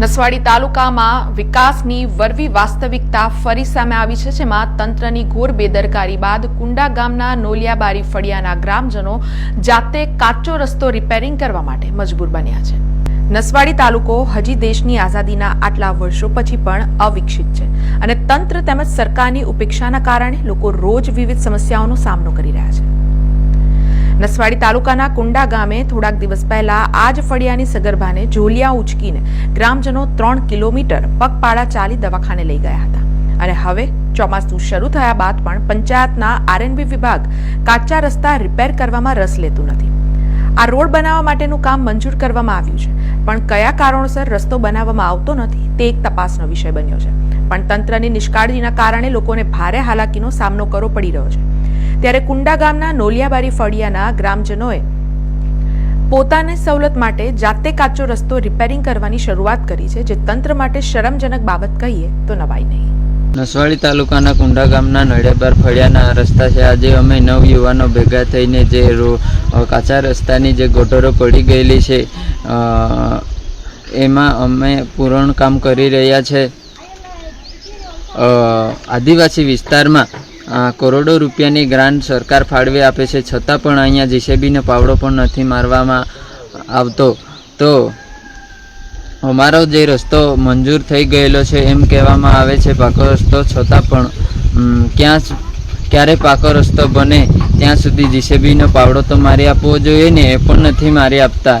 નસવાડી તાલુકામાં વિકાસની વરવી વાસ્તવિકતા ફરી સામે આવી છે, જેમાં તંત્રની ઘોર બેદરકારી બાદ કુંડા ગામના નોલિયાબારી ફળિયાના ગ્રામજનો જાતે કાચો રસ્તો રિપેરિંગ કરવા માટે મજબૂર બન્યા છે. નસવાડી તાલુકો હજી દેશની આઝાદીના આટલા વર્ષો પછી પણ અવિકસિત છે અને તંત્ર તેમજ સરકારની ઉપેક્ષાના કારણે લોકો રોજ વિવિધ સમસ્યાઓનો સામનો કરી રહ્યા છે. નસવાડી તાલુકાના કુંડા ગામે થોડાક દિવસ પહેલા આ જ ફળિયાની સગર્ભાને જોલિયા ઉચકીને ગ્રામજનો ત્રણ કિલોમીટર પગપાળા ચાલી દવાખાને લઈ ગયા હતા. અને હવે ચોમાસું શરૂ થયા બાદ પણ પંચાયતના આરએનબી વિભાગ કાચા રસ્તા રિપેર કરવામાં રસ લેતું નથી. આ રોડ બનાવવા માટેનું કામ મંજૂર કરવામાં આવ્યું છે, પણ કયા કારણોસર રસ્તો બનાવવામાં આવતો નથી તે એક તપાસનો વિષય બન્યો છે. પણ તંત્રની નિષ્કાળજીના કારણે લોકોને ભારે હાલાકીનો સામનો કરવો પડી રહ્યો છે. ત્યારે કુંડા ગામના નોલિયાબારી ફળિયાના ગ્રામજનોએ પોતાને સવલત માટે જાતે કાચો રસ્તો રિપેરિંગ કરવાની શરૂઆત કરી છે, જે તંત્ર માટે શરમજનક બાબત કહીએ તો નવાઈ નહીં. નસવાડી તાલુકાના કુંડા ગામના નડિયાબાર ફળિયાના રસ્તા છે. આજે અમે નવ યુવાનો ભેગા થઈને જે કાચા રસ્તાની જે ગોટરો પડી ગયેલી છે એમાં અમે પૂરણ કામ કરી રહ્યા છે. આદિવાસી વિસ્તારમાં કરોડો રૂપિયાની ગ્રાન્ટ સરકાર ફાળવી આપે છે. છતાં પણ અહીંયા જીસીબીનો પાવડો પણ નથી મારવામાં આવતો. તો અમારો જે રસ્તો મંજૂર થઈ ગયેલો છે એમ કહેવામાં આવે છે પાકો રસ્તો. છતાં પણ ક્યાં ક્યારે પાકો રસ્તો બને, ત્યાં સુધી જીસીબીનો પાવડો તો મારી આપવો જોઈએ ને? એ પણ નથી મારી આપતા.